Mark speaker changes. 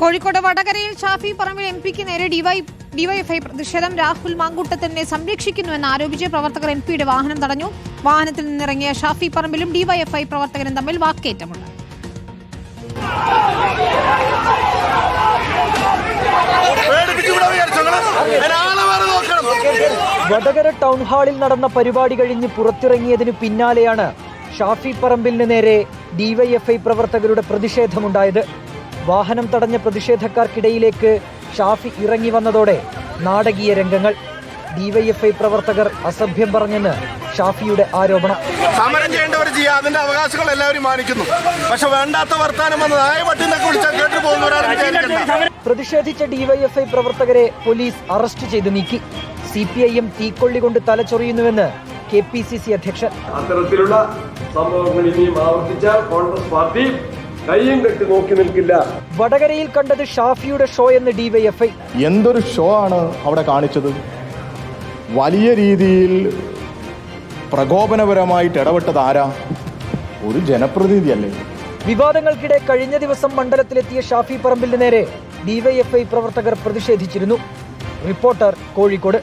Speaker 1: കോഴിക്കോട് വടകരയിൽ ഷാഫി പറമ്പിൽ എം പിക്ക് നേരെ ഡിവൈ ഡിവൈഎഫ്ഐ പ്രതിഷേധം. രാഹുൽ മാങ്കൂട്ടത്തിനെ സംരക്ഷിക്കുന്നുവെന്ന് ആരോപിച്ച് പ്രവർത്തകർ എം പിയുടെ വാഹനം തടഞ്ഞു. വാഹനത്തിൽ നിന്നിറങ്ങിയ ഷാഫി പറമ്പിലും ഡിവൈഎഫ്ഐ പ്രവർത്തകരും തമ്മിൽ വാക്കേറ്റമുണ്ട്.
Speaker 2: വടകര ടൗൺ ഹാളിൽ നടന്ന പരിപാടി കഴിഞ്ഞ് പുറത്തിറങ്ങിയതിനു പിന്നാലെയാണ് ഷാഫി പറമ്പിലിന് നേരെ ഡിവൈഎഫ്ഐ പ്രവർത്തകരുടെ പ്രതിഷേധമുണ്ടായത്. വാഹനം തടഞ്ഞ പ്രതിഷേധക്കാർക്കിടയിലേക്ക് ഷാഫി ഇറങ്ങി വന്നതോടെ നാടകീയ രംഗങ്ങൾ. ഡിവൈഎഫ്ഐ പ്രവർത്തകർ അസഭ്യം പറഞ്ഞെന്ന് ഷാഫിയുടെ ആരോപണം.
Speaker 3: സമരം ചെയ്യേണ്ടവർ ചെയ്യാം അതിന്റെ അവകാശങ്ങൾ എല്ലാവരും മാനിക്കുന്നു. പക്ഷെ വേണ്ടാത്ത വർത്താനം വന്ന് നായ പട്ടിന്നൊക്കെ വിളിച്ചാൽ കേട്ടു പോകുന്നവരാണ് വിചാരിക്കണ്ട.
Speaker 2: പ്രതിഷേധിച്ച ഡിവൈഎഫ്ഐ പ്രവർത്തകരെ പോലീസ് അറസ്റ്റ് ചെയ്ത് നീക്കി. സി പി ഐ എം തീക്കൊള്ളി കൊണ്ട് തലച്ചൊറിയുന്നുവെന്ന് കെ പി സി സി അധ്യക്ഷൻ.
Speaker 4: അത്തരത്തിലുള്ള സംഭവങ്ങൾ ഇനിയും ആവർത്തിച്ചാൽ കോൺഗ്രസ് പാർട്ടി കയ്യും കെട്ടി നോക്കി നിൽക്കില്ല.
Speaker 2: വടകരയിൽ കണ്ടത് ഷാഫിയുടെ ഷോ എന്ന് ഡിവൈഎഫ്ഐ
Speaker 5: എന്തൊരു ഷോ ആണ് അവിടെ കാണിച്ചത്? വലിയ രീതിയിൽ പ്രകോപനപരമായിട്ട് ഇടപെട്ടത് ആരാ? ഒരു ജനപ്രതിനിധിയല്ലേ?
Speaker 2: വിവാദങ്ങൾക്കിടെ കഴിഞ്ഞ ദിവസം മണ്ഡലത്തിലെത്തിയ ഷാഫി പറമ്പിലിന് നേരെ ഡിവൈഎഫ്ഐ പ്രവർത്തകർ പ്രതിഷേധിച്ചിരുന്നു. റിപ്പോർട്ടർ കോഴിക്കോട്.